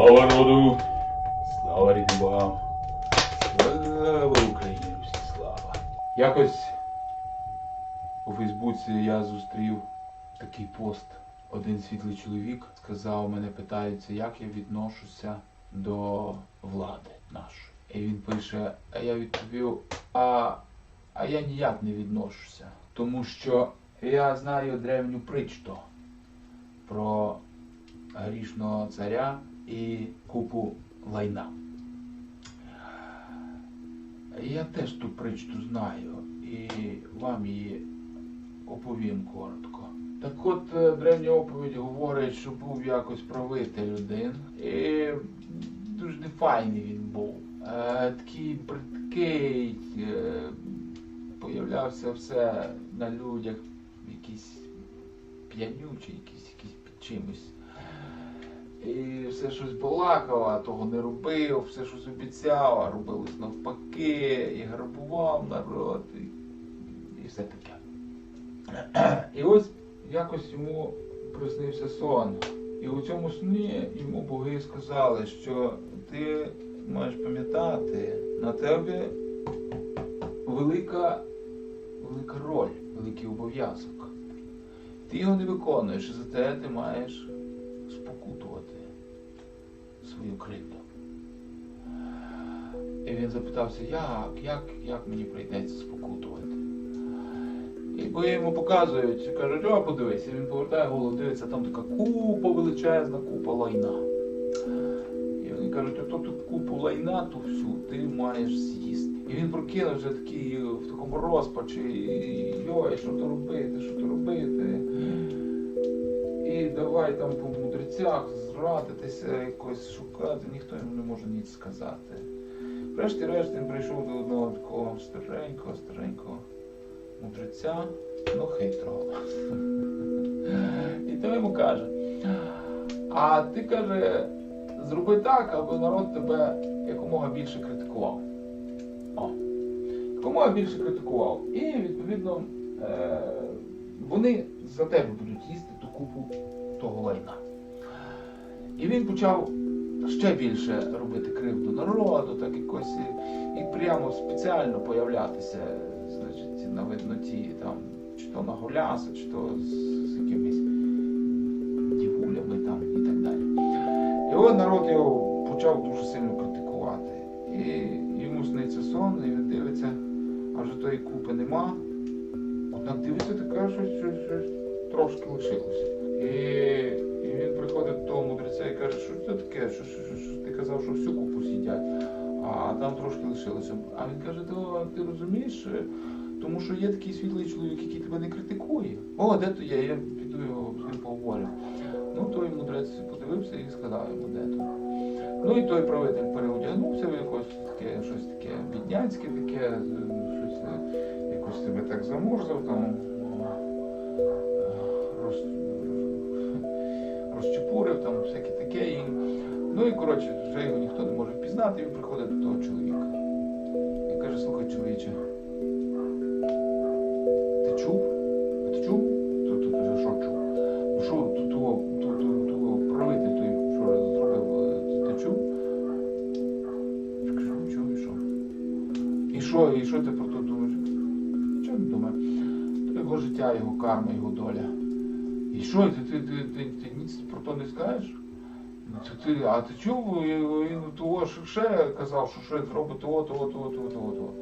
Слава народу! Слава рідним богам! Слава Україні! Слава! Якось у Фейсбуці я зустрів такий пост. Один світлий чоловік сказав, мене питаються, як я відношуся до влади нашої. І він пише, а я відповів, а, а я ніяк не відношуся. Тому що я знаю древню притчу про грішного царя і купу лайна. Я теж ту притчу знаю і вам її оповім коротко. Так от е, древня оповідь говорить, що був якось правитель один, і дуже нефайний він був. Е, такий бридкий, е, появлявся все на людях, якийсь п'янючий, якийсь, якийсь під чимось. І все щось балакав, а того не робив, все щось обіцяв, а робилось навпаки, і грабував народ, і, і все таке. І ось якось йому приснився сон. І у цьому сні йому боги сказали, що ти маєш пам'ятати, на тебе велика, велика роль, великий обов'язок. Ти його не виконуєш, і за те ти маєш свою. І він запитався, як, як, як мені прийдеться спокутувати. І бо йому показують, кажуть, о, подивись, і він повертає голову, дивиться, там така купа величезна, купа лайна. І вони кажуть, ото ту купу лайна, ту всю ти маєш з'їсти. І він прокинувся такий в такому розпачі, йой, що то робити, що то робити. Давай там по мудрецях зрадитися, якось шукати, ніхто йому не може ніч сказати. Врешті-решт він прийшов до одного такого старенького, старенького мудреця, ну хитрого. І той йому каже, а ти каже, зроби так, аби народ тебе якомога більше критикував. О, якомога більше критикував. І відповідно е, вони за тебе будуть їсти купу того лайна. І він почав ще більше робити кривду народу, так якось і, прямо спеціально появлятися, значить, на видноті там, чи то на голяса, чи то з, з якимись дівулями там і так далі. І от народ його почав дуже сильно критикувати. І йому сниться сон, і він дивиться, а вже тої купи нема. Однак дивиться таке, що щось, щось трошки лишилося. І, і він приходить до мудреця і каже, що це таке, що, що, що, що ти казав, що всю купу з'їдять, а там трошки лишилося. А він каже, то ти розумієш, е, тому що є такий світлий чоловік, який тебе не критикує. О, де то є? Я піду його з ним поговорю. Ну, той мудрець подивився і сказав йому, де то. Ну і той правитель переодягнувся в якось таке, щось таке бідняцьке, таке, щось якось себе так замурзав, там роз, розчепурив, там всяке таке. І, ну і коротше, вже його ніхто не може впізнати, він приходить до того чоловіка. І каже, слухай, чоловіче, ти чув? Ти чув? То каже, що чув? Ну що, то, то, то, то, то правитель той, що зробив, е, ти чув? Я кажу, «Ну, чув, і що? І що, і що ти про то думаєш? Чого не думаю? То його життя, його карма, його доля. І що, ти, ти, ти, ти, ти ніц про то не скажеш? Ну, Ти, ти, а ти чув, він того ще казав, що щось зробить того, того, того, того, того, того.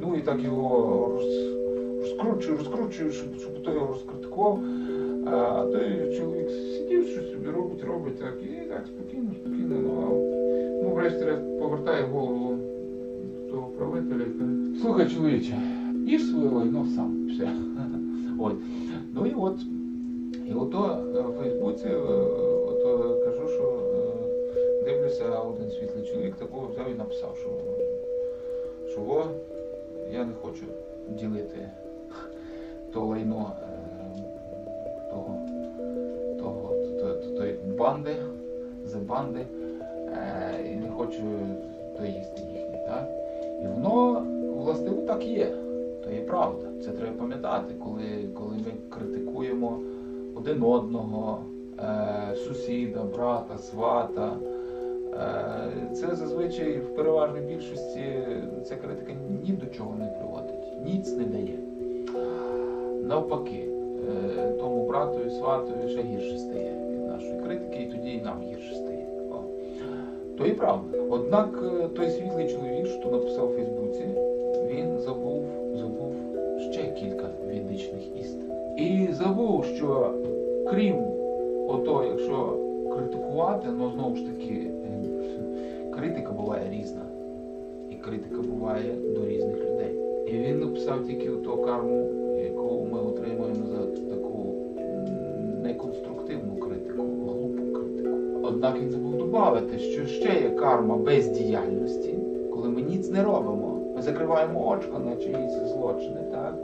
Ну і так його роз, розкручую, розкручую, щоб, щоб той його розкритикував. А той чоловік сидів, щось собі робить, робить так, і так спокійно, спокійно. Ну, а, ну врешті-решт повертає голову до того правителя і каже, слухай, чоловіче, їж своє лайно сам. Все. От. Ну і от, і ото е, в Фейсбуці е, ото кажу, що е, дивлюся, один світлий чоловік такого взяв і написав, що, що о, я не хочу ділити то лайно того, того, то- то- тої банди, за банди, і не хочу то їсти їхнє. Так? І воно, властиво, так є. То є правда. Це треба пам'ятати, коли, коли ми критикуємо один одного, е, сусіда, брата, свата, Е, Це зазвичай в переважній більшості ця критика ні до чого не приводить, ніц не дає. Навпаки, е, тому братові, сватові ще гірше стає від нашої критики, і тоді і нам гірше стає. О. То і правда. Однак той світлий чоловік, що написав у Фейсбуці, він забув, забув ще кілька відичних істин. І забув, що крім ото, якщо критикувати, ну знову ж таки, критика буває різна. І критика буває до різних людей. І він написав тільки ту карму, яку ми отримуємо за таку неконструктивну критику, глупу критику. Однак він забув додати, що ще є карма бездіяльності, коли ми ніц не робимо. Ми закриваємо очко на чиїсь злочини, так?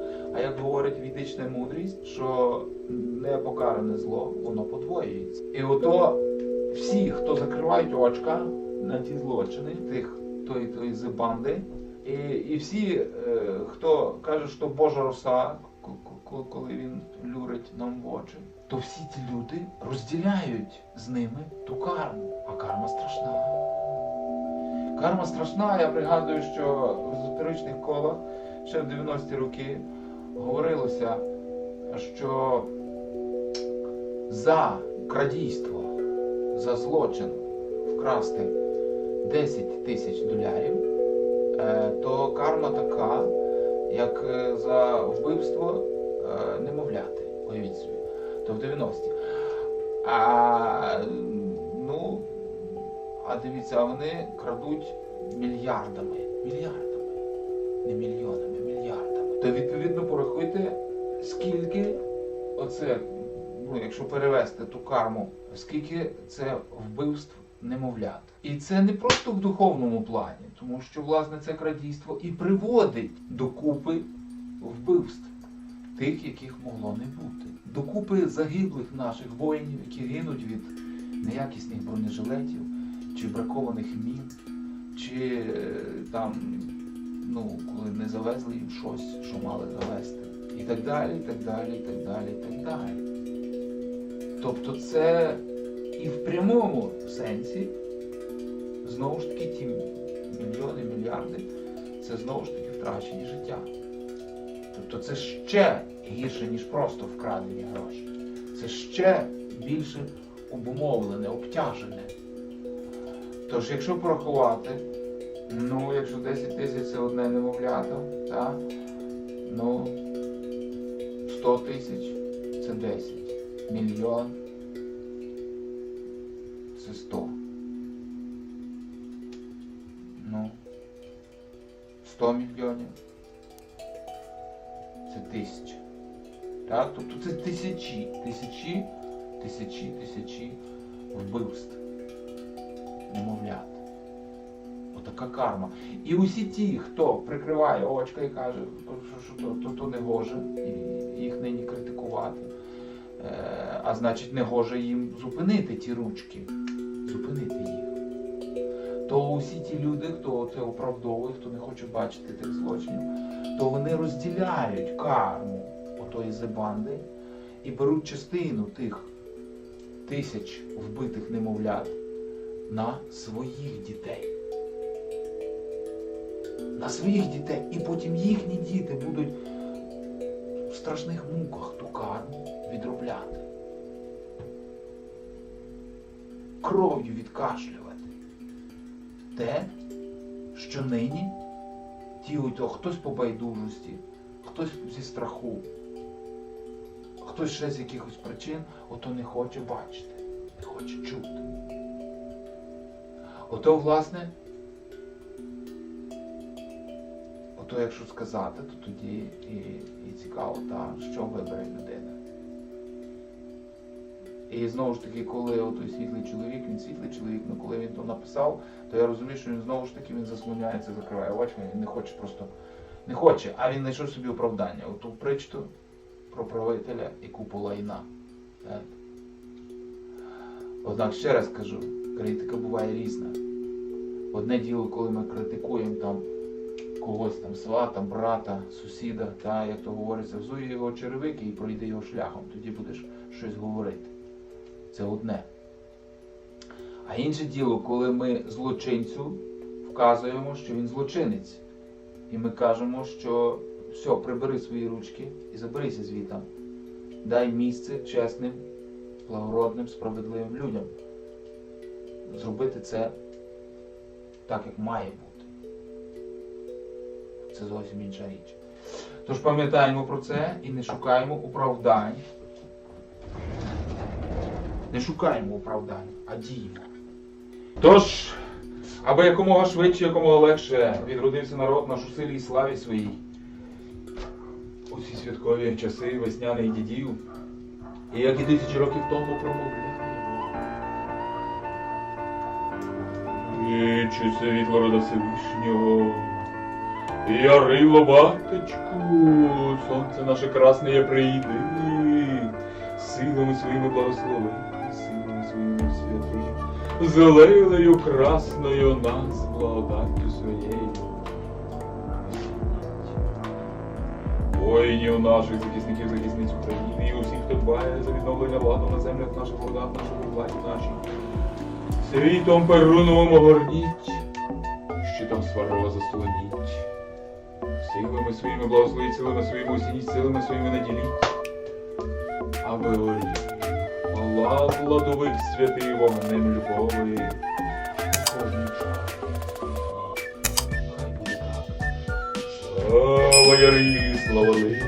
Як говорить відична мудрість, що непокаране зло, воно подвоюється. І ото всі, хто закривають очка на ті злочини, тих тої тої з банди, і, і всі, е, хто каже, що Божа роса, коли він люрить нам в очі, то всі ці люди розділяють з ними ту карму. А карма страшна. Карма страшна. Я пригадую, що в езотеричних колах ще в 90-ті роки говорилося, що за крадійство, за злочин вкрасти 10 тисяч долярів, е, то карма така, як е, за вбивство е, немовляти. Уявіть собі. То в 90-ті. А, ну, а дивіться, а вони крадуть мільярдами. Мільярдами. Не мільйонами. То відповідно порахуйте, скільки оце, ну, якщо перевести ту карму, скільки це вбивств немовлят. І це не просто в духовному плані, тому що власне це крадійство і приводить до купи вбивств, тих, яких могло не бути. До купи загиблих наших воїнів, які гинуть від неякісних бронежилетів, чи бракованих мін, чи е, там, ну, коли не завезли їм щось, що мали завезти. І так далі, і так далі, і так далі, і так далі. Тобто це і в прямому сенсі, знову ж таки, ті мільйони, мільярди, це знову ж таки втрачені життя. Тобто це ще гірше, ніж просто вкрадені гроші. Це ще більше обумовлене, обтяжене. Тож, якщо порахувати, ну, якщо 10 тисяч це одне немовлято, так, ну, 100 тисяч це 10. Мільйон це 100. Ну, 100 мільйонів це тисяча. Так? Тобто це тисячі, тисячі, тисячі, тисячі вбивств. Немовлят. Отака карма. І усі ті, хто прикриває очка і каже, що то, то, то не гоже, і їх нині критикувати. Е, а значить, не гоже їм зупинити ті ручки, зупинити їх. То усі ті люди, хто це оправдовує, хто не хоче бачити тих злочинів, то вони розділяють карму отої зебанди і беруть частину тих тисяч вбитих немовлят на своїх дітей. На своїх дітей. І потім їхні діти будуть в страшних муках ту карму відробляти. Кров'ю відкашлювати. Те, що нині ті ото хтось по байдужості, хтось зі страху, хтось ще з якихось причин ото не хоче бачити, не хоче чути. Ото, власне, ото якщо сказати, то тоді і, і цікаво, та, що вибере людина. І знову ж таки, коли той світлий чоловік, він світлий чоловік, ну коли він то написав, то я розумію, що він знову ж таки він заслоняється, закриває очі, він не хоче просто не хоче, а він знайшов собі оправдання. Оту причту про правителя і купу лайна. Так? Однак ще раз кажу, критика буває різна. Одне діло, коли ми критикуємо там когось там свата, брата, сусіда, та, як то говориться, взуй його черевики і пройди його шляхом, тоді будеш щось говорити. Це одне. А інше діло, коли ми злочинцю вказуємо, що він злочинець. І ми кажемо, що все, прибери свої ручки і заберися звідти. Дай місце чесним, благородним, справедливим людям. Зробити це так, як має бути. Це зовсім інша річ. Тож пам'ятаємо про це і не шукаємо оправдань. Не шукаємо оправдань, а діємо. Тож, аби якомога швидше, якомога легше відродився народ наш у силі і славі своїй. У ці святкові часи весняних дідів, і як і тисячі років тому промовляємо. Вічі світло рода Всевишнього, Ярило батечку, сонце наше красне є прийди, силами своїми благослови, силами своїми святи, зеленою красною нас благодаттю своєю. Воїнів наших захисників, захисниць України і усіх, хто дбає за відновлення владу на землях наших городах, нашому владі нашій. Світом перуновим огорніть, щитом сварова заслоніть. Силами своїми благословіть, силами своїми осініть, силами своїми наділіть. Аби горі, палав владових святий вогнем любові. Кожний час. Слава Ярі, слава Ли,